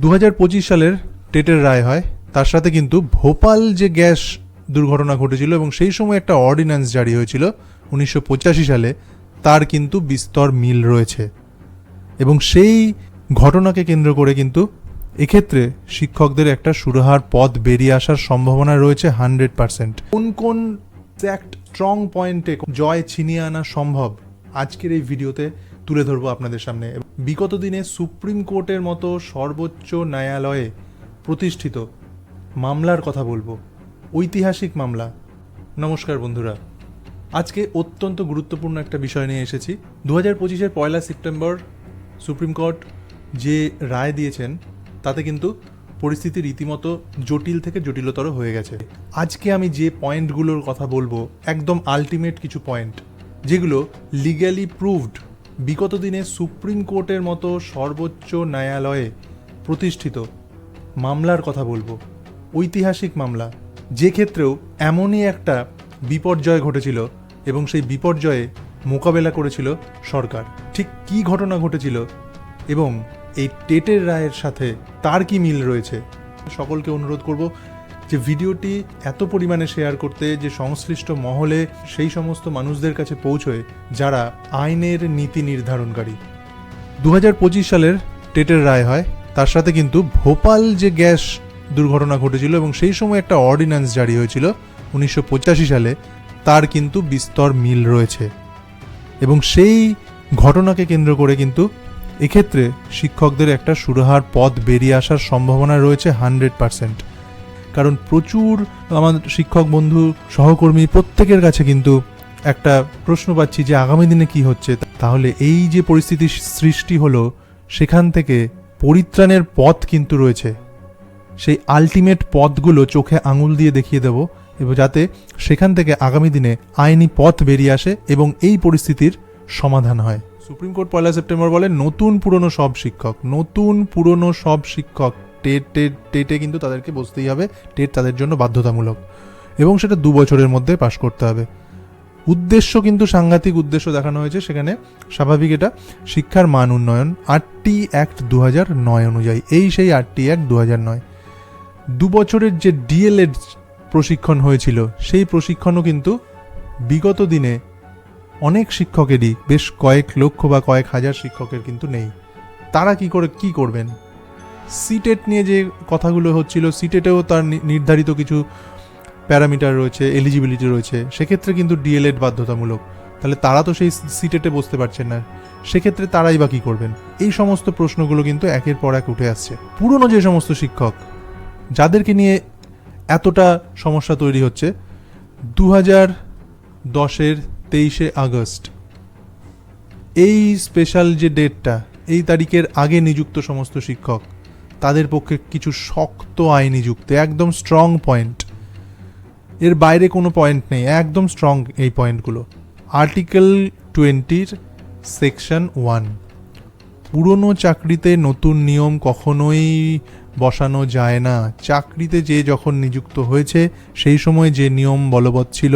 দু হাজার পঁচিশ সালের টেটের রায় হয়। তার সাথে কিন্তু ভোপাল যে গ্যাস দুর্ঘটনা ঘটেছিল এবং সেই সময় একটা অর্ডিন্যান্স জারি হয়েছিল উনিশশো পঁচাশি সালে, তার কিন্তু বিস্তর মিল রয়েছে। এবং সেই ঘটনাকে কেন্দ্র করে কিন্তু এক্ষেত্রে শিক্ষকদের একটা সুরাহার পথ বেরিয়ে আসার সম্ভাবনা রয়েছে হান্ড্রেড পার্সেন্ট। কোন কোন স্ট্রং পয়েন্টে জয় ছিনিয়ে আনা সম্ভব? আজকের এই ভিডিওতে তুলে ধরবো আপনাদের সামনে। বিগত দিনে সুপ্রিম কোর্টের মতো সর্বোচ্চ ন্যায়ালয়ে প্রতিষ্ঠিত মামলার কথা বলব। ঐতিহাসিক মামলা। নমস্কার বন্ধুরা। আজকে অত্যন্ত গুরুত্বপূর্ণ একটা বিষয় নিয়ে এসেছি। দু হাজার পঁচিশের পয়লা সেপ্টেম্বর সুপ্রিম কোর্ট যে রায় দিয়েছেন, তাতে কিন্তু পরিস্থিতি রীতিমতো জটিল থেকে জটিলতর হয়ে গেছে। আজকে আমি যে পয়েন্টগুলোর কথা বলব, একদম আলটিমেট কিছু পয়েন্ট, যেগুলো লিগ্যালি প্রুভড বিগত দিনে সুপ্রিম কোর্টের মতো সর্বোচ্চ ন্যায়ালয়ে প্রতিষ্ঠিত মামলার কথা বলব। ঐতিহাসিক মামলা। যে ক্ষেত্রেও এমনই একটা বিপর্যয় ঘটেছিল এবং সেই বিপর্যয়ে মোকাবেলা করেছিল সরকার। ঠিক কী ঘটনা ঘটেছিল এবং এই টেটের রায়ের সাথে তার কি মিল রয়েছে, সকলকে অনুরোধ করব যে ভিডিওটি এত পরিমাণে শেয়ার করতে যে সংশ্লিষ্ট মহলে সেই সমস্ত মানুষদের কাছে পৌঁছয় যারা আইনের নীতি নির্ধারণকারী। দু হাজার পঁচিশ সালের টেটের রায় হয়, তার সাথে কিন্তু ভোপাল যে গ্যাস দুর্ঘটনা ঘটেছিল এবং সেই সময় একটা অর্ডিন্যান্স জারি হয়েছিল উনিশশো পঁচাশি সালে, তার কিন্তু বিস্তর মিল রয়েছে। এবং সেই ঘটনাকে কেন্দ্র করে কিন্তু এক্ষেত্রে শিক্ষকদের একটা সুরাহার পথ বেরিয়ে আসার সম্ভাবনা রয়েছে হান্ড্রেড পারসেন্ট। কারণ প্রচুর আমার শিক্ষক বন্ধু সহকর্মী প্রত্যেকের কাছে কিন্তু একটা প্রশ্ন পাচ্ছি যে আগামী দিনে কি হচ্ছে? তাহলে এই যে পরিস্থিতি সৃষ্টি হলো, সেখান থেকে পরিত্রাণের পথ কিন্তু রয়েছে। সেই আলটিমেট পথগুলো চোখে আঙুল দিয়ে দেখিয়ে দেব এবং যাতে সেখান থেকে আগামী দিনে আইনি পথ বেরিয়ে আসে এবং এই পরিস্থিতির সমাধান হয়। সুপ্রিম কোর্ট পয়লা সেপ্টেম্বর বলে নতুন পুরনো সব শিক্ষক, নতুন পুরনো সব শিক্ষক টেট টেট, টেটে কিন্তু তাদেরকে বসতেই হবে। টেট তাদের জন্য বাধ্যতামূলক। এবং সেটা দু বছরের মধ্যে পাশ করতে হবে। উদ্দেশ্য কিন্তু সাংঘাতিক উদ্দেশ্য দেখানো হয়েছে সেখানে। স্বাভাবিক এটা। শিক্ষার মান উন্নয়ন। আটটি অ্যাক্ট দু নয় অনুযায়ী। এই সেই আটটি অ্যাক্ট দু নয়। দু বছরের যে ডিএলএড প্রশিক্ষণ হয়েছিল, সেই প্রশিক্ষণও কিন্তু বিগত দিনে অনেক শিক্ষকেরই, বেশ কয়েক লক্ষ বা কয়েক হাজার শিক্ষকের কিন্তু নেই। তারা কি করে, কি করবেন? সিটেট নিয়ে যে কথাগুলো হচ্ছিল সিটেটেও তার নির্ধারিত কিছু প্যারামিটার রয়েছে এলিজিবিলিটি রয়েছে, সেক্ষেত্রে কিন্তু ডিএলএড বাধ্যতামূলক। তাহলে তারা তো সেই সিটেটে বসতে পারছেন না। সেক্ষেত্রে তারাই বা কী করবেন? এই সমস্ত প্রশ্নগুলো কিন্তু একের পর এক উঠে আসছে। পুরনো যে সমস্ত শিক্ষক, যাদেরকে নিয়ে এতটা সমস্যা তৈরি হচ্ছে দু হাজার দশের তেইশে আগস্ট, এই স্পেশাল যে ডেটটা এই তারিখের আগে নিযুক্ত সমস্ত শিক্ষক তাদের পক্ষে কিছু শক্ত আইনি যুক্তি, একদম স্ট্রং পয়েন্ট এর বাইরে কোনো পয়েন্ট নেই, একদম স্ট্রং এই পয়েন্টগুলো আর্টিকেল টোয়েন্টির সেকশন ওয়ান পুরনো চাকরিতে নতুন নিয়ম কখনোই বসানো যায় না। চাকরিতে যে যখন নিযুক্ত হয়েছে, সেই সময় যে নিয়ম বলবৎ ছিল,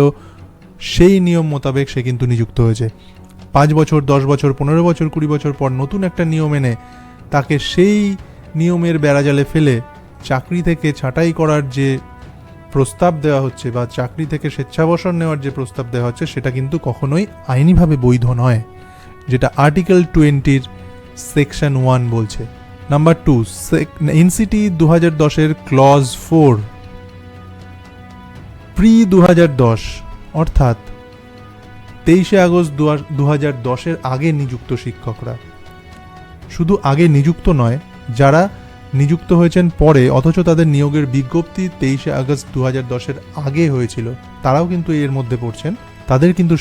সেই নিয়ম মোতাবেক সে কিন্তু নিযুক্ত হয়েছে। পাঁচ বছর, দশ বছর, পনেরো বছর, কুড়ি বছর পর নতুন একটা নিয়ম এনে তাকে সেই নিয়মের বেড়াজালে ফেলে চাকরি থেকে ছাঁটাই করার যে প্রস্তাব দেওয়া হচ্ছে বা চাকরি থেকে স্বেচ্ছাবসর নেওয়ার যে প্রস্তাব দেওয়া হচ্ছে, সেটা কিন্তু কখনোই আইনিভাবে বৈধ নয়, যেটা আর্টিকেল টোয়েন্টির সেকশন ওয়ান বলছে। নাম্বার টু এনসিটি দু হাজার দশের ক্লজ ফোর প্রি দু হাজার দশ, অর্থাৎ তেইশে আগস্ট দু হাজার দশের আগে নিযুক্ত শিক্ষকরা। শুধু আগে নিযুক্ত নয় যারা নিযুক্ত হয়েছেন পরে, অথচ তাদের নিয়োগের বিজ্ঞপ্তি তেইশে আগস্ট দু হাজার দশের আগে হয়েছিল, তারাও কিন্তু এর মধ্যে পড়ছেন। তাদের কিন্তু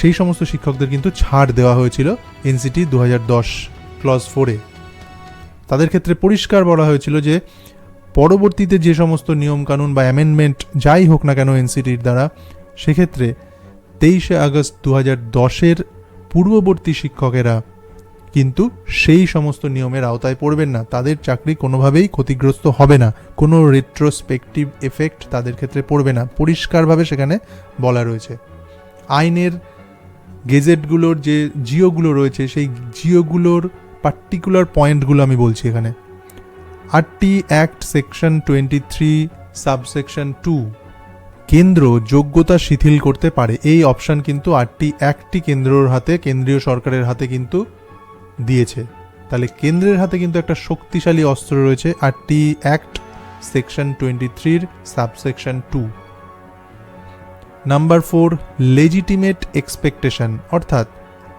সেই সমস্ত শিক্ষকদের কিন্তু ছাড় দেওয়া হয়েছিল এনসিটি দু হাজার দশ ক্লজ ফোরে তাদের ক্ষেত্রে পরিষ্কার বলা হয়েছিল যে, পরবর্তীতে যে সমস্ত নিয়মকানুন বা অ্যামেন্ডমেন্ট যাই হোক না কেন এনসিটির দ্বারা, সেক্ষেত্রে তেইশে আগস্ট দু হাজার দশের পূর্ববর্তী শিক্ষকেরা কিন্তু সেই সমস্ত নিয়মের আওতায় পড়বেন না। তাদের চাকরি কোনোভাবেই ক্ষতিগ্রস্ত হবে না। কোনো রেট্রোস্পেকটিভ এফেক্ট তাদের ক্ষেত্রে পড়বে না। পরিষ্কারভাবে সেখানে বলা রয়েছে। আইনের গেজেটগুলোর যে জিওগুলো রয়েছে, সেই জিওগুলোর পার্টিকুলার পয়েন্টগুলো আমি বলছি এখানে। আটটি act section twenty three subsection two কেন্দ্র যোগ্যতা শিথিল করতে পারে। এই অপশন কিন্তু আটটি একটি কেন্দ্রর হাতে, কেন্দ্রীয় সরকারের হাতে কিন্তু দিয়েছে। তাহলে কেন্দ্রের হাতে কিন্তু একটা শক্তিশালী অস্ত্র রয়েছে আটটি অ্যাক্ট সেকশন টোয়েন্টি থ্রির subsection two. Number four, legitimate expectation, অর্থাৎ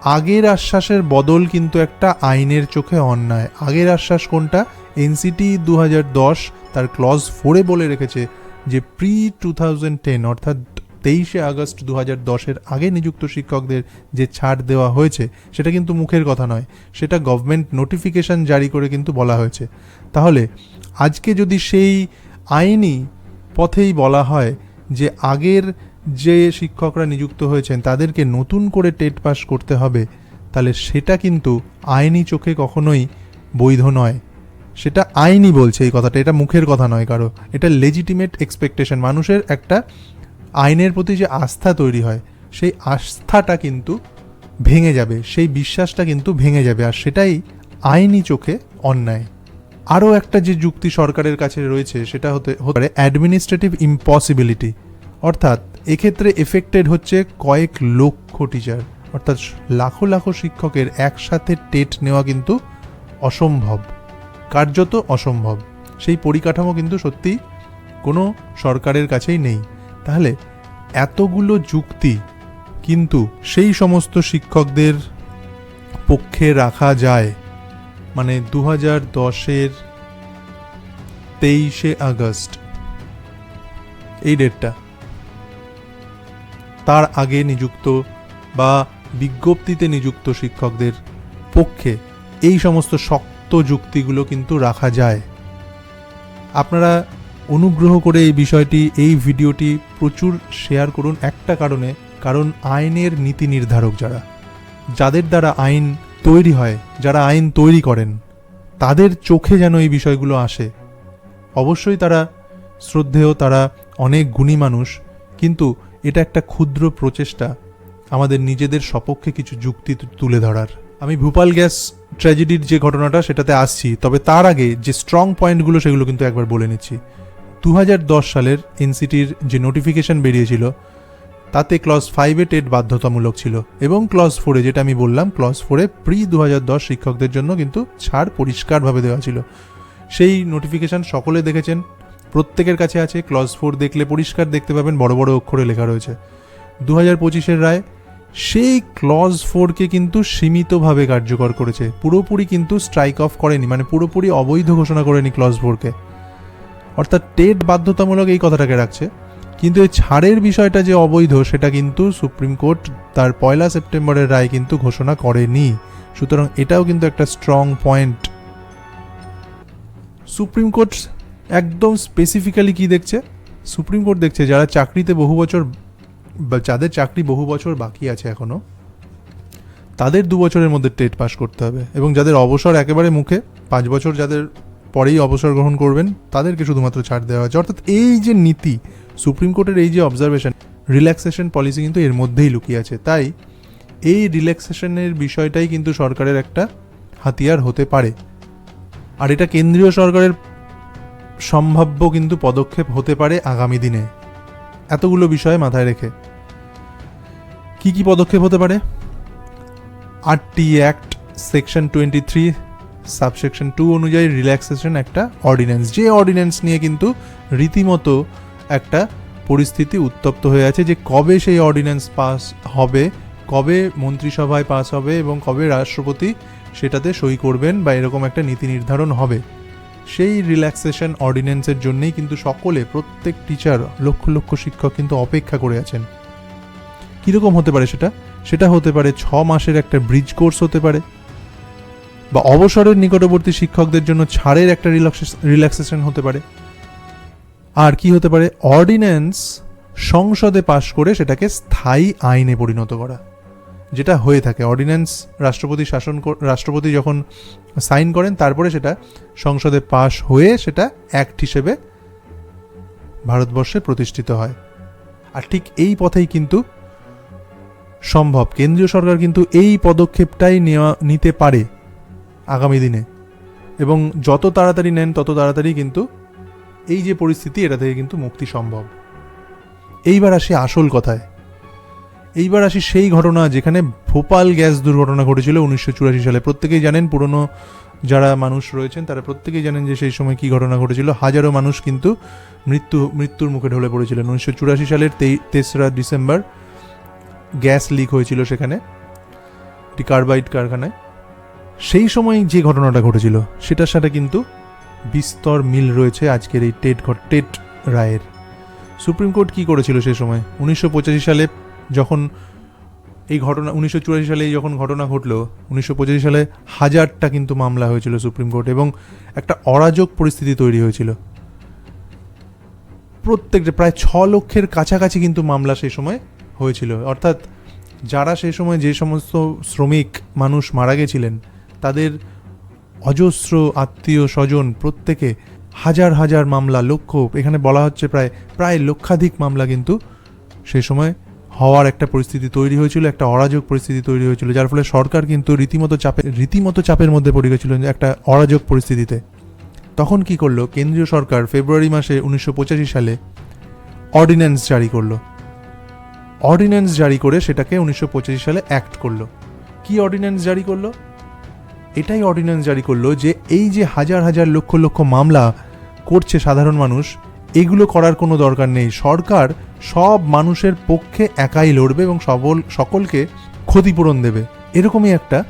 আগের আশ্বাসের বদল কিন্তু একটা আইনের চোখে অন্যায়। আগের আশ্বাস কোনটা? এনসিটি দু হাজার দশ তার ক্লজ ফোরে বলে রেখেছে যে প্রি টু থাউজেন্ড টেন অর্থাৎ তেইশে আগস্ট দু হাজার দশের আগে নিযুক্ত শিক্ষকদের যে ছাড় দেওয়া হয়েছে, সেটা কিন্তু মুখের কথা নয়। সেটা গভর্নমেন্ট নোটিফিকেশন জারি করে কিন্তু বলা হয়েছে। তাহলে আজকে যদি সেই আইনি পথেই বলা হয় যে আগের যে শিক্ষকরা নিযুক্ত হয়েছেন, তাদেরকে নতুন করে টেট পাস করতে হবে, তাহলে সেটা কিন্তু আইনি চোখে কখনোই বৈধ নয়। সেটা আইনি বলছে এই কথাটা, এটা মুখের কথা নয় কারও। এটা লেজিটিমেট এক্সপেকটেশন মানুষের একটা আইনের প্রতি যে আস্থা তৈরি হয়, সেই আস্থাটা কিন্তু ভেঙে যাবে, সেই বিশ্বাসটা কিন্তু ভেঙে যাবে, আর সেটাই আইনি চোখে অন্যায়। আরও একটা যে যুক্তি সরকারের কাছে রয়েছে, সেটা হতে হতে পারে অ্যাডমিনিস্ট্রেটিভ ইম্পসিবিলিটি অর্থাৎ এক্ষেত্রে এফেক্টেড হচ্ছে কয়েক লক্ষ টিচার অর্থাৎ লাখো লাখো শিক্ষকের একসাথে টেট নেওয়া কিন্তু অসম্ভব, কার্যত অসম্ভব। সেই পরিকাঠামো কিন্তু সত্যি কোনো সরকারের কাছেই নেই। তাহলে এতগুলো যুক্তি কিন্তু সেই সমস্ত শিক্ষকদের পক্ষে রাখা যায়। মানে দু হাজার দশের তেইশে আগস্ট। এই ডেটটা। তার আগে নিযুক্ত বা বিজ্ঞপ্তিতে নিযুক্ত শিক্ষকদের পক্ষে এই সমস্ত শক্ত যুক্তিগুলো কিন্তু রাখা যায়। আপনারা অনুগ্রহ করে এই বিষয়টি, এই ভিডিওটি প্রচুর শেয়ার করুন একটা কারণে, কারণ আইনের নীতি নির্ধারক যারা, যাদের দ্বারা আইন তৈরি হয়, যারা আইন তৈরি করেন, তাদের চোখে যেন এই বিষয়গুলো আসে। অবশ্যই তারা শ্রদ্ধেয়, তারা অনেক গুণী মানুষ, কিন্তু এটা একটা ক্ষুদ্র প্রচেষ্টা, আমাদের নিজেদের সপক্ষে কিছু যুক্তি তুলে ধরার। আমি ভূপাল গ্যাস ট্র্যাজেডির যে ঘটনাটা সেটাতে আসছি, তবে তার আগে যে স্ট্রং পয়েন্টগুলো সেগুলো কিন্তু একবার বলে নিচ্ছি। দু হাজার দশ সালের এনসিটির যে নোটিফিকেশন বেরিয়েছিল, তাতে ক্লজ ফাইভে টেট বাধ্যতামূলক ছিল এবং ক্লজ ফোরে যেটা আমি বললাম ক্লজ ফোরে প্রি দু হাজার দশ শিক্ষকদের জন্য কিন্তু ছাড় পরিষ্কারভাবে দেওয়া ছিল। সেই নোটিফিকেশন সকলে দেখেছেন, প্রত্যেকের কাছে আছে ক্লজ ফোর দেখলে পরিষ্কার দেখতে পাবেন, বড় বড় অক্ষরে লেখা রয়েছে। দু হাজার পঁচিশের রায়, সেই ক্লজ ফোরকে কিন্তু সীমিতভাবে কার্যকর করেছে, পুরোপুরি কিন্তু স্ট্রাইক অফ করেনি মানে পুরোপুরি অবৈধ ঘোষণা করেনি ক্লজ ফোরকে অর্থাৎ টেট বাধ্যতামূলক এই কথাটাকে রাখছে। কিন্তু এই ছাড়ের বিষয়টা যে অবৈধ, সেটা কিন্তু সুপ্রিম কোর্ট তার পয়লা সেপ্টেম্বরের রায় কিন্তু ঘোষণা করেনি। সুতরাং এটাও কিন্তু একটা স্ট্রং পয়েন্ট সুপ্রিম কোর্ট একদম স্পেসিফিক্যালি কি দেখছে? সুপ্রিম কোর্ট দেখছে যারা চাকরিতে বহু বছর যাদের চাকরি বহু বছর বাকি আছে এখনও, তাদের দু বছরের মধ্যে টেট পাস করতে হবে। এবং যাদের অবসর একেবারে মুখে, পাঁচ বছর যাদের পরেই অবসর গ্রহণ করবেন, তাদেরকে শুধুমাত্র ছাড় দেওয়া হয়েছে। অর্থাৎ এই যে নীতি, সুপ্রিম কোর্টের এই যে অবজারভেশন রিল্যাক্সেশন পলিসি কিন্তু এর মধ্যেই লুকিয়ে আছে। তাই এই রিল্যাক্সেশনের বিষয়টাই কিন্তু সরকারের একটা হাতিয়ার হতে পারে। আর এটা কেন্দ্রীয় সরকারের সম্ভাব্য কিন্তু পদক্ষেপ হতে পারে আগামী দিনে। এতগুলো বিষয় মাথায় রেখে। কি কি পদক্ষেপ হতে পারে? আটটি act, section twenty three subsection two অনুযায়ী রিল্যাক্সেশন একটা অর্ডিন্যান্স। যে অর্ডিন্যান্স নিয়ে কিন্তু রীতিমতো একটা পরিস্থিতি উত্তপ্ত হয়ে আছে যে কবে সেই অর্ডিন্যান্স পাস হবে, কবে মন্ত্রিসভায় পাস হবে এবং কবে রাষ্ট্রপতি সেটাতে সই করবেন বা এরকম একটা নীতি নির্ধারণ হবে। সেই রিল্যাক্সেশন অর্ডিন্যান্সের জন্যেই কিন্তু সকলে, প্রত্যেক টিচার, লক্ষ লক্ষ শিক্ষক কিন্তু অপেক্ষা করে আছেন। কীরকম হতে পারে সেটা? সেটা হতে পারে ছ মাসের একটা ব্রিজ কোর্স হতে পারে। বা অবসরের নিকটবর্তী শিক্ষকদের জন্য ছাড়ের একটা রিল্যাক্সেশন হতে পারে। আর কি হতে পারে? অর্ডিন্যান্স সংসদে পাশ করে সেটাকে স্থায়ী আইনে পরিণত করা, যেটা হয়ে থাকে। অর্ডিন্যান্স রাষ্ট্রপতি শাসন রাষ্ট্রপতি যখন সাইন করেন, তারপরে সেটা সংসদে পাশ হয়ে সেটা অ্যাক্ট হিসেবে ভারতবর্ষে প্রতিষ্ঠিত হয়। আর ঠিক এই পথেই কিন্তু সম্ভব। কেন্দ্রীয় সরকার কিন্তু এই পদক্ষেপটাই নেওয়া, নিতে পারে। আগামী দিনে। এবং যত তাড়াতাড়ি নেন, তত তাড়াতাড়ি কিন্তু এই যে পরিস্থিতি, এটা থেকে কিন্তু মুক্তি সম্ভব। এইবার আসি আসল কথায়। এইবার আসি সেই ঘটনা যেখানে ভোপাল গ্যাস দুর্ঘটনা ঘটেছিল উনিশশো চুরাশি সালে। প্রত্যেকেই জানেন, পুরনো যারা মানুষ রয়েছেন, তারা প্রত্যেকেই জানেন যে সেই সময় কি ঘটনা ঘটেছিল। হাজারো মানুষ কিন্তু মৃত্যু, মৃত্যুর মুখে ঢলে পড়েছিলেন। উনিশশো চুরাশি সালের তেসরা ডিসেম্বর গ্যাস লিক হয়েছিল সেখানে। একটি কার্বাইড কারখানায়। সেই সময় যে ঘটনাটা ঘটেছিল, সেটার সাথে কিন্তু বিস্তর মিল রয়েছে আজকের এই টেট টেট রায়ের। সুপ্রিম কোর্ট কি করেছিল সেই সময়? উনিশশো পঁচাশি সালে যখন এই ঘটনা, উনিশশো চুরাশি সালে যখন ঘটনা ঘটলো, উনিশশো পঁচাশি সালে হাজারটা কিন্তু মামলা হয়েছিল সুপ্রিম কোর্ট এবং একটা অরাজক পরিস্থিতি তৈরি হয়েছিল। প্রত্যেকটা, প্রায় ছ লক্ষের কাছাকাছি কিন্তু মামলা সেই সময় হয়েছিল। অর্থাৎ যারা সেই সময় যে সমস্ত শ্রমিক, মানুষ মারা গেছিলেন তাদের অজস্র আত্মীয় স্বজন প্রত্যেকে হাজার হাজার মামলা লক্ষ এখানে বলা হচ্ছে প্রায় প্রায় লক্ষাধিক মামলা কিন্তু সেই সময় হওয়ার একটা পরিস্থিতি তৈরি হয়েছিল, একটা অরাজক পরিস্থিতি তৈরি হয়েছিল, যার ফলে সরকার কিন্তু রীতিমতো চাপে, রীতিমতো চাপের মধ্যে পড়ে গেছিল একটা অরাজক পরিস্থিতিতে। তখন কি করল? কেন্দ্রীয় সরকার ফেব্রুয়ারি মাসে উনিশশো পঁচাশি সালে অর্ডিন্যান্স জারি করল। অর্ডিন্যান্স জারি করে সেটাকে উনিশশো পঁচিশ সালে অ্যাক্ট করল। কি অর্ডিন্যান্স জারি করল? এটাই অর্ডিন্যান্স জারি করল যে এই যে হাজার হাজার লক্ষ লক্ষ মামলা করছে সাধারণ মানুষ, এগুলো করার কোনো দরকার নেই। সরকার সব মানুষের পক্ষে একাই লড়বে এবং সবল, সকলকে ক্ষতিপূরণ দেবে। এরকমই একটা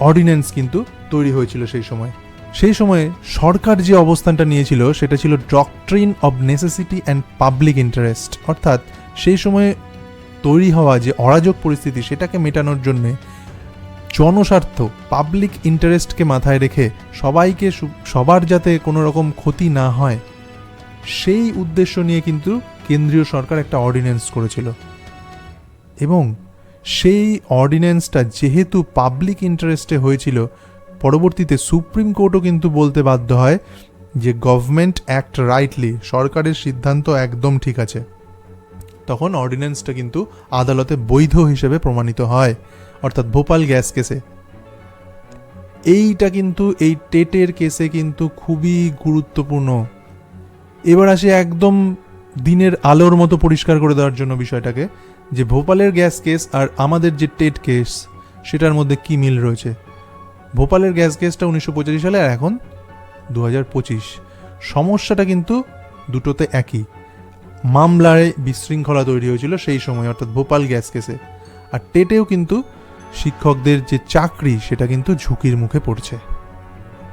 অর্ডিন্যান্স কিন্তু তৈরি হয়েছিল সেই সময়। সেই সময়ে সরকার যে অবস্থানটা নিয়েছিল, সেটা ছিল doctrine of necessity and public interest অর্থাৎ সেই সময়ে তৈরি হওয়া যে অরাজক পরিস্থিতি, সেটাকে মেটানোর জন্যে জনস্বার্থ পাবলিক ইন্টারেস্টকে মাথায় রেখে সবাইকে সবার যাতে কোনো রকম ক্ষতি না হয়, সেই উদ্দেশ্য নিয়ে কিন্তু কেন্দ্রীয় সরকার একটা অর্ডিন্যান্স করেছিল। এবং সেই অর্ডিন্যান্সটা যেহেতু পাবলিক ইন্টারেস্টে হয়েছিল, পরবর্তীতে সুপ্রিম কোর্টও কিন্তু বলতে বাধ্য হয় যে গভর্নমেন্ট অ্যাক্ট রাইটলি সরকারের সিদ্ধান্ত একদম ঠিক আছে। তখন অর্ডিন্যান্সটা কিন্তু আদালতে বৈধ হিসেবে প্রমাণিত হয়, অর্থাৎ ভোপাল গ্যাস কেসে। এইটা কিন্তু, এই টেটের কেসে কিন্তু খুবই গুরুত্বপূর্ণ। এবার আসি একদম দিনের আলোর মতো পরিষ্কার করে দেওয়ার জন্য বিষয়টাকে, যে ভোপালের গ্যাস কেস আর আমাদের যে টেট কেস, সেটার মধ্যে কি মিল রয়েছে? ভোপালের গ্যাস কেসটা উনিশশো পঁচাশি সালে আর এখন দু হাজার পঁচিশ। সমস্যাটা কিন্তু দুটোতে একই। মামলায় বিশৃঙ্খলা তৈরি হয়েছিল সেই সময়, অর্থাৎ ভোপাল গ্যাস কেসে। আর টেটেও কিন্তু শিক্ষকদের যে চাকরি, সেটা কিন্তু ঝুঁকির মুখে পড়ছে।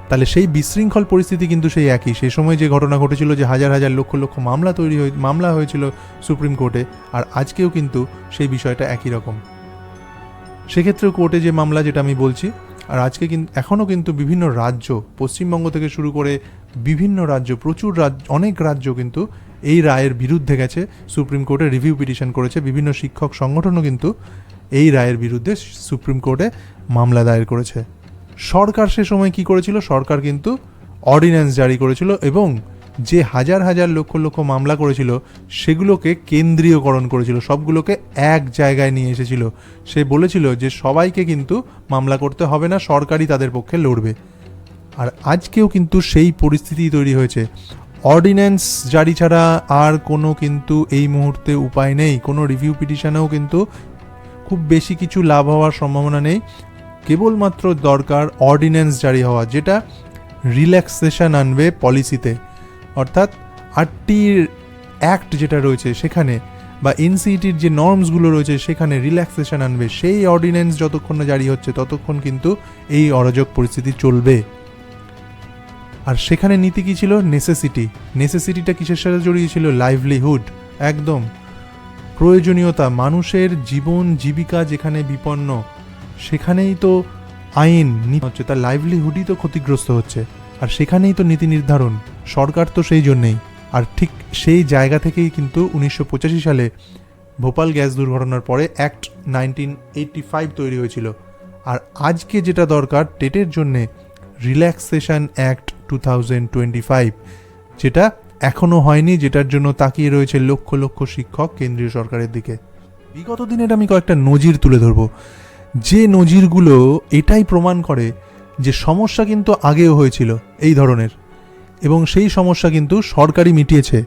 তাহলে সেই বিশৃঙ্খল পরিস্থিতি কিন্তু সেই একই। সেই সময় যে ঘটনা ঘটেছিল যে হাজার হাজার লক্ষ লক্ষ মামলা তৈরি হয়ে, মামলা হয়েছিল সুপ্রিম কোর্টে, আর আজকেও কিন্তু সেই বিষয়টা একই রকম। সেক্ষেত্রেও কোর্টে যে মামলা, যেটা আমি বলছি, আর আজকে কিন্তু এখনও কিন্তু বিভিন্ন রাজ্য, পশ্চিমবঙ্গ থেকে শুরু করে বিভিন্ন রাজ্য, প্রচুর রাজ্য, অনেক রাজ্য কিন্তু এই রায়ের বিরুদ্ধে গেছে, সুপ্রিম কোর্টে রিভিউ পিটিশন করেছে, বিভিন্ন শিক্ষক সংগঠনও কিন্তু এই রায়ের বিরুদ্ধে সুপ্রিম কোর্টে মামলা দায়ের করেছে। সরকার সে সময় কি করেছিল? সরকার কিন্তু অর্ডিন্যান্স জারি করেছিল এবং যে হাজার হাজার লক্ষ লক্ষ মামলা করেছিল, সেগুলোকে কেন্দ্রীয়করণ করেছিল, সবগুলোকে এক জায়গায় নিয়ে এসেছিল। সে বলেছিল যে সবাইকে কিন্তু মামলা করতে হবে না, সরকারই তাদের পক্ষে লড়বে। আর আজকেও কিন্তু সেই পরিস্থিতি তৈরি হয়েছে। অর্ডিন্যান্স জারি ছাড়া আর কোনো কিন্তু এই মুহূর্তে উপায় নেই। কোনো রিভিউ পিটিশনেও কিন্তু খুব বেশি কিছু লাভ হওয়ার সম্ভাবনা নেই। কেবলমাত্র দরকার অর্ডিন্যান্স জারি হওয়া, যেটা রিল্যাক্সেশন আনবে পলিসিতে অর্থাৎ আটটির অ্যাক্ট যেটা রয়েছে সেখানে বা এনসিটির যে নর্মসগুলো রয়েছে সেখানে রিল্যাক্সেশন আনবে। সেই অর্ডিন্যান্স যতক্ষণ না জারি হচ্ছে, ততক্ষণ কিন্তু এই অরাজক পরিস্থিতি চলবে। আর সেখানে নীতি কি ছিল? নেসেসিটি নেসেসিটিটা কিসের সাথে জড়িয়ে ছিল লাইভলিহুড একদম। প্রয়োজনীয়তা, মানুষের জীবন, জীবিকা যেখানে বিপন্ন, সেখানেই তো আইন হচ্ছে, তার লাইভলিহুডই তো ক্ষতিগ্রস্ত হচ্ছে। আর সেখানেই তো নীতি নির্ধারণ। সরকার তো সেই জন্যেই। আর ঠিক সেই জায়গা থেকেই কিন্তু উনিশশো পঁচাশি সালে ভোপাল গ্যাস দুর্ঘটনার পরে অ্যাক্ট নাইনটিন এইটটি ফাইভ তৈরি হয়েছিল। আর আজকে যেটা দরকার, টেটের জন্যে রিল্যাক্সেশন অ্যাক্ট টু যেটা এখনও হয়নি, যেটার জন্য তাকিয়ে রয়েছে লক্ষ লক্ষ শিক্ষক কেন্দ্রীয় সরকারের দিকে। বিগত দিনের আমি কয়েকটা নজির তুলে ধরবো। যে নজিরগুলো এটাই প্রমাণ করে যে সমস্যা কিন্তু আগেও হয়েছিল এই ধরনের এবং সেই সমস্যা কিন্তু সরকারই মিটিয়েছে।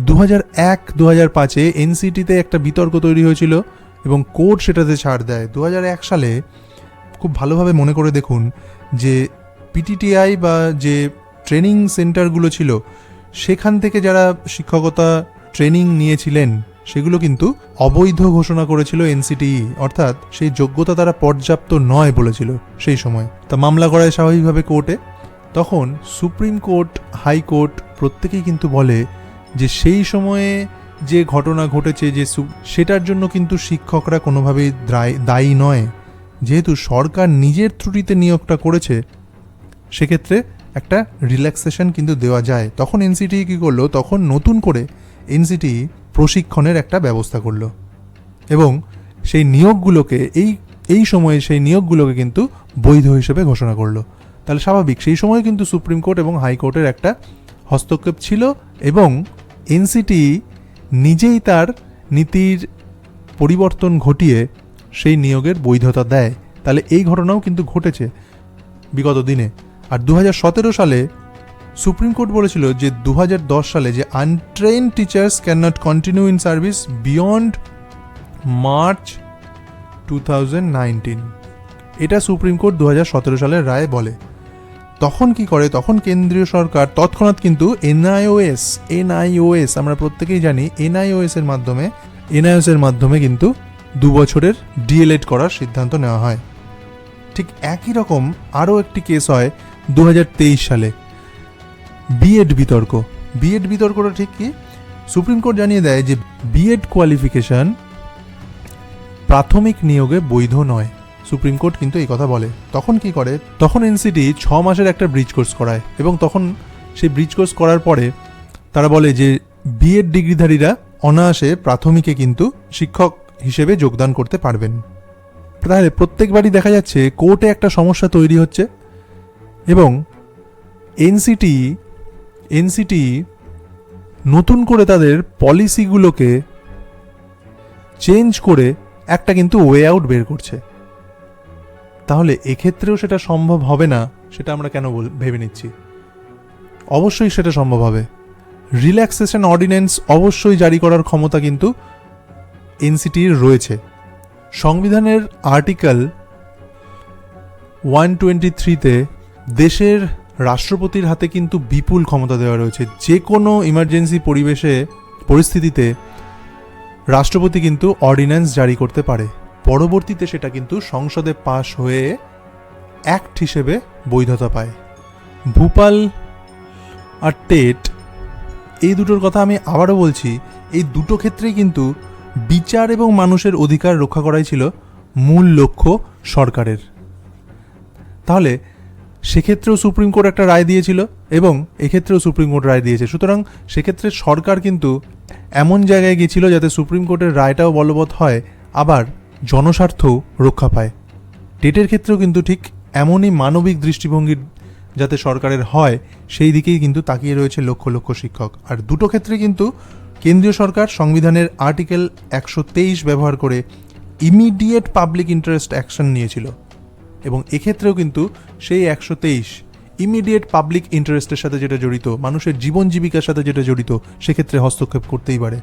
দু হাজার এক দু হাজার পাঁচে এনসিটিতে একটা বিতর্ক তৈরি হয়েছিল এবং কোর্ট সেটাতে ছাড় দেয়। দু হাজার এক সালে খুব ভালোভাবে মনে করে দেখুন যে পিটিটিআই বা যে ট্রেনিং সেন্টারগুলো ছিল, সেখান থেকে যারা শিক্ষকতা ট্রেনিং নিয়েছিলেন, সেগুলো কিন্তু অবৈধ ঘোষণা করেছিল এনসিটিই অর্থাৎ সেই যোগ্যতা তারা পর্যাপ্ত নয় বলেছিল সেই সময়। তা মামলা করায় স্বাভাবিকভাবে কোর্টে। তখন সুপ্রিম কোর্ট হাইকোর্ট প্রত্যেকেই কিন্তু বলে যে সেই সময়ে যে ঘটনা ঘটেছে যে সেটার জন্য কিন্তু শিক্ষকরা কোনোভাবেই দায়ী নয়। যেহেতু সরকার নিজের ত্রুটিতে নিয়োগটা করেছে সেক্ষেত্রে একটা রিল্যাক্সেশন কিন্তু দেওয়া যায়। তখন এনসিটি কী করল? তখন নতুন করে এনসিটি প্রশিক্ষণের একটা ব্যবস্থা করল। এবং সেই নিয়োগগুলোকে, এই এই সময়ে সেই নিয়োগগুলোকে কিন্তু বৈধ হিসেবে ঘোষণা করল। তাহলে স্বাভাবিক, সেই সময় কিন্তু সুপ্রিম কোর্ট এবং হাইকোর্টের একটা হস্তক্ষেপ ছিল এবং এনসিটি নিজেই তার নীতির পরিবর্তন ঘটিয়ে সেই নিয়োগের বৈধতা দেয়। তাহলে এই ঘটনাও কিন্তু ঘটেছে বিগত দিনে। আর দু হাজার সতেরো সালে সুপ্রিম কোর্ট বলেছিল যে দু হাজার দশ সালে যে untrained teachers can not continue in service beyond March two এটা সুপ্রিম কোর্ট দু হাজার সতেরো সালের রায় বলে। তখন কি করে? তখন কেন্দ্রীয় সরকার, তৎক্ষণাৎ কিন্তু এনআইওএস এনআইওএস আমরা প্রত্যেকেই জানি এনআইওএস এর মাধ্যমে এনআইওএস এর মাধ্যমে কিন্তু দু বছরের ডিএলএড করার সিদ্ধান্ত নেওয়া হয়। ঠিক একই রকম আরও একটি কেস হয় দু হাজার তেইশ সালে। বিএড বিতর্ক। বিএড বিতর্কটা ঠিক কি? সুপ্রিম কোর্ট জানিয়ে দেয় যে বিএড কোয়ালিফিকেশন প্রাথমিক নিয়োগে বৈধ নয়। সুপ্রিম কোর্ট কিন্তু এই কথা বলে। তখন কি করে? তখন এনসিটি ছ মাসের একটা ব্রিজ কোর্স করায় এবং তখন সেই ব্রিজ কোর্স করার পরে তারা বলে যে বিএড ডিগ্রিধারীরা অনায়াসে প্রাথমিকে কিন্তু শিক্ষক হিসেবে যোগদান করতে পারবেন। তাহলে প্রত্যেকবারই দেখা যাচ্ছে কোর্টে একটা সমস্যা তৈরি হচ্ছে। এবং এনসিটি এনসিটি নতুন করে তাদের পলিসিগুলোকে চেঞ্জ করে একটা কিন্তু ওয়ে আউট বের করছে। তাহলে এক্ষেত্রেও সেটা সম্ভব হবে না, সেটা আমরা কেন ভেবে নিচ্ছি? অবশ্যই সেটা সম্ভব হবে। রিল্যাক্সেশন অর্ডিন্যান্স অবশ্যই জারি করার ক্ষমতা কিন্তু এনসিটির রয়েছে। সংবিধানের আর্টিকেল ওয়ান টোয়েন্টি থ্রিতে দেশের রাষ্ট্রপতির হাতে কিন্তু বিপুল ক্ষমতা দেওয়া রয়েছে। যে কোনো ইমার্জেন্সি পরিবেশে, পরিস্থিতিতে রাষ্ট্রপতি কিন্তু অর্ডিন্যান্স জারি করতে পারে। পরবর্তীতে সেটা কিন্তু সংসদে পাশ হয়ে অ্যাক্ট হিসেবে বৈধতা পায়। ভূপাল আর টেট, এই দুটোর কথা আমি আবারও বলছি, এই দুটো ক্ষেত্রেই কিন্তু বিচার এবং মানুষের অধিকার রক্ষা করাই ছিল মূল লক্ষ্য সরকারের। তাহলে সেক্ষেত্রেও সুপ্রিম কোর্ট একটা রায় দিয়েছিল এবং এক্ষেত্রেও সুপ্রিম কোর্ট রায় দিয়েছে। সুতরাং সেক্ষেত্রে সরকার কিন্তু এমন জায়গায় গিয়েছিল যাতে সুপ্রিম কোর্টের রায়টাও বলবৎ হয়, আবার জনস্বার্থও রক্ষা পায়। টেটের ক্ষেত্রেও কিন্তু ঠিক এমনই মানবিক দৃষ্টিভঙ্গির যাতে সরকারের হয়, সেই দিকেই কিন্তু তাকিয়ে রয়েছে লক্ষ লক্ষ শিক্ষক। আর দুটো ক্ষেত্রে কিন্তু কেন্দ্রীয় সরকার সংবিধানের আর্টিকেল একশো তেইশ ব্যবহার করে ইমিডিয়েট পাবলিক ইন্টারেস্ট অ্যাকশন নিয়েছিল। এবং এক্ষেত্রেও কিন্তু সেই একশো তেইশ ইমিডিয়েট পাবলিক ইন্টারেস্টের সাথে যেটা জড়িত, মানুষের জীবন জীবিকার সাথে যেটা জড়িত, সেক্ষেত্রে হস্তক্ষেপ করতেই পারে।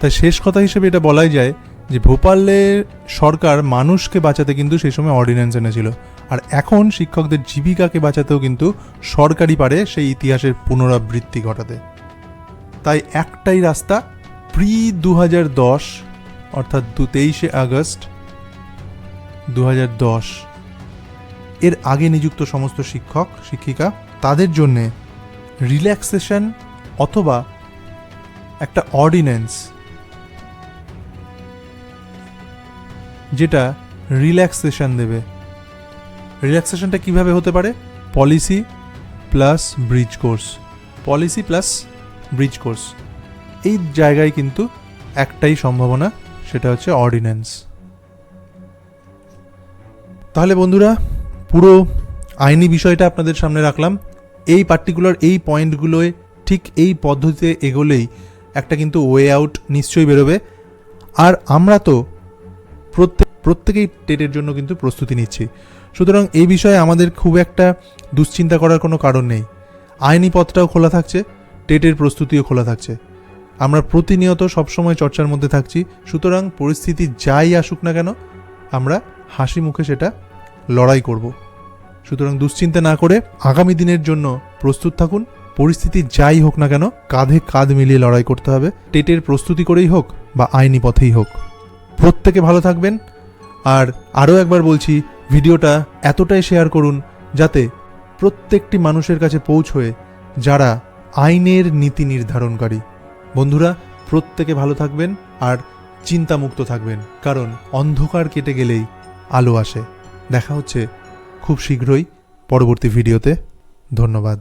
তাই শেষ কথা হিসেবে এটা বলাই যায় যে ভোপালের সরকার মানুষকে বাঁচাতে কিন্তু সেই সময় অর্ডিন্যান্স এনেছিল। আর এখন শিক্ষকদের জীবিকাকে বাঁচাতেও কিন্তু সরকারই পারে সেই ইতিহাসের পুনরাবৃত্তি ঘটাতে। তাই একটাই রাস্তা প্রি দু অর্থাৎ দু তেইশে আগস্ট দু এর আগে নিযুক্ত সমস্ত শিক্ষক, শিক্ষিকা, তাদের জন্যে রিল্যাক্সেশন অথবা একটা অর্ডিন্যান্স যেটা রিল্যাক্সেশন দেবে। রিল্যাক্সেশনটা কীভাবে হতে পারে? Policy plus bridge course policy plus bridge course এই জায়গায় কিন্তু একটাই সম্ভাবনা, সেটা হচ্ছে অর্ডিন্যান্স তাহলে বন্ধুরা পুরো আইনি বিষয়টা আপনাদের সামনে রাখলাম। এই পার্টিকুলার এই পয়েন্টগুলোয় ঠিক এই পদ্ধতিতে এগোলেই একটা কিন্তু ওয়ে আউট নিশ্চয়ই বেরোবে। আর আমরা তো প্রত্যেক, প্রত্যেকেই টেটের জন্য কিন্তু প্রস্তুতি নিচ্ছি। সুতরাং এই বিষয়ে আমাদের খুব একটা দুশ্চিন্তা করার কোনো কারণ নেই। আইনি পথটাও খোলা থাকছে টেটের প্রস্তুতিও খোলা থাকছে। আমরা প্রতিনিয়ত সবসময় চর্চার মধ্যে থাকছি, সুতরাং পরিস্থিতি যাই আসুক না কেন, আমরা হাসি মুখে সেটা লড়াই করব। সুতরাং দুশ্চিন্তা না করে আগামী দিনের জন্য প্রস্তুত থাকুন। পরিস্থিতি যাই হোক না কেন, কাঁধে কাঁধ মিলিয়ে লড়াই করতে হবে। টেটের প্রস্তুতি করেই হোক বা আইনি পথেই হোক। প্রত্যেকে ভালো থাকবেন। আর আরও একবার বলছি, ভিডিওটা এতটাই শেয়ার করুন যাতে প্রত্যেকটি মানুষের কাছে পৌঁছয়ে যারা আইনের নীতি নির্ধারণকারী। বন্ধুরা, প্রত্যেকে ভালো থাকবেন আর চিন্তামুক্ত থাকবেন, কারণ অন্ধকার কেটে গেলেই আলো আসে। দেখা হচ্ছে খুব শীঘ্রই পরবর্তী ভিডিওতে। ধন্যবাদ।